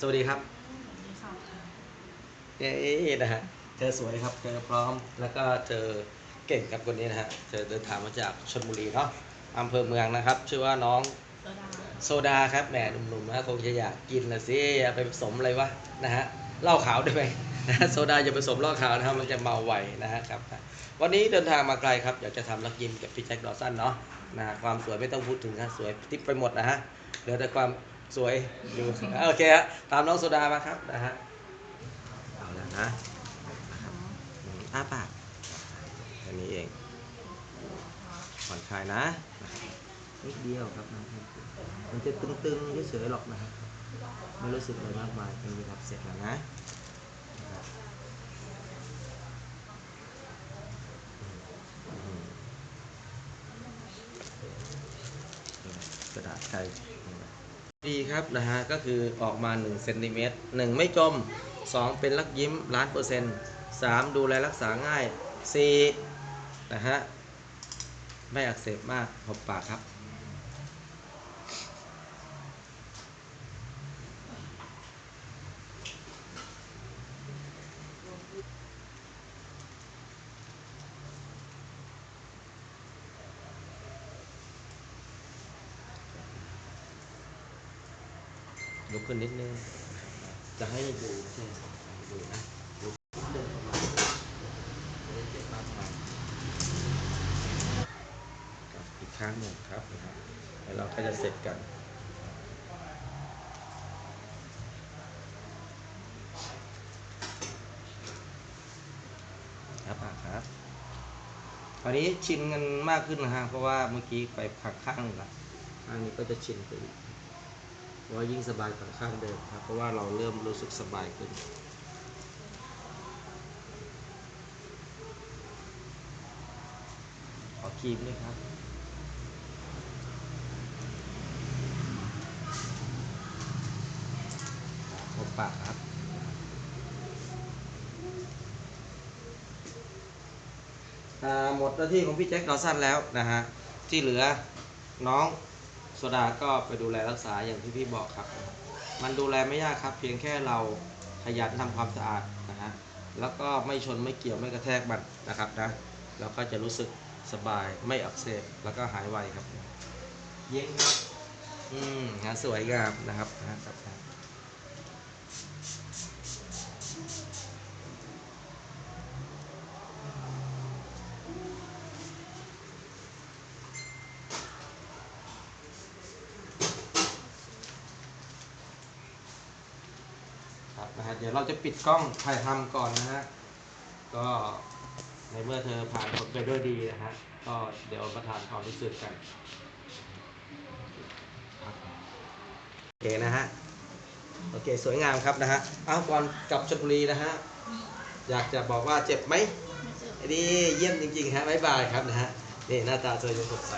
สวัสดีครับมีสองค่ะเอ๊ะนะฮะเจอสวยครับเจอพร้อมแล้วก็เจอเก่งครับคนนี้นะฮะเจอเดินทางมาจากชลบุรีเนาะอำเภอเมืองนะครับ ชื่อว่าน้องโซดาโซดาครับแหมหนุ่มๆนะคงจะอยากกินละสิอย่าไปผสมอะไรวะนะฮะเหล้าขาวได้ไหมนะฮะโซดาอย่าผสมเหล้าขาวนะครับมันจะเมาไวนะฮะครับ วันนี้เดินทางมาไกลครับอยากจะทำลักยิมกับพี่แจ็คดอสันเนาะนะฮะความสวยไม่ต้องพูดถึงนะสวยทิพไปหมดนะฮะเหลือแต่ความ สวยอยู่โอเคฮะตามน้องโซดามาครับนะฮะเอาแล้วนะอ้าปากแค่นี้เองผ่อนคลายนะนิดเดียวครับนะมันจะตึงๆเฉยๆหรอกนะครับไม่รู้สึกอะไรมากมายเป็นเวลาเสร็จแล้วนะกระดาษไทย ดีครับนะฮะก็คือออกมา1เซนติเมตร1ไม่จม 2 เป็นลักยิ้มล้านเปอร์เซ็นต์3ดูแลรักษาง่าย4นะฮะไม่อักเสบมากหบปากครับ ลุกขึ้นนิดนึง จะให้ดูไม่ใช่ดูนะลุกเดินเข้ามาไม่เจ็บมากมายครับอีกครั้งหนึ่งครับนะครับแล้วเราก็จะเสร็จกันครับอะครับตอนนี้ชินกันมากขึ้นนะฮะ เพราะว่าเมื่อกี้ไปพักข้างละข้างนี้ก็จะชินไปอีก ว่ายิ่งสบายกว่าข้างเดิมครับ เพราะว่าเราเริ่มรู้สึกสบายขึ้น ขอครีมด้วยครับขอบปากครับอ่าหมดหน้าที่ของพี่แจ็คดอสันแล้วนะฮะ ที่เหลือน้อง โซดาก็ไปดูแลรักษาอย่างที่พี่บอกครับ มันดูแลไม่ยากครับ เพียงแค่เราขยันทำความสะอาดนะฮะแล้วก็ไม่ชนไม่เกี่ยวไม่กระแทกมันนะครับนะเราก็จะรู้สึกสบายไม่อักเสบแล้วก็หายไวครับ เย้งครับอืมฮะสวยงามนะครับนะครับ ครับนะฮะเดี๋ยวเราจะปิดกล้องถ่ายทำก่อนนะฮะก็ในเมื่อเธอผ่านผลไปด้วยดีนะฮะก็เดี๋ยวมาทานความรู้สึกกันครับโอเคนะฮะโอเคสวยงามครับนะฮะเอาก่อนกลับชลบุรีนะฮะอยากจะบอกว่าเจ็บไหมไม่เจอดีเยี่ยมจริงๆฮะบ๊ายบายครับนะฮะนี่หน้าตาเธอยังสดใส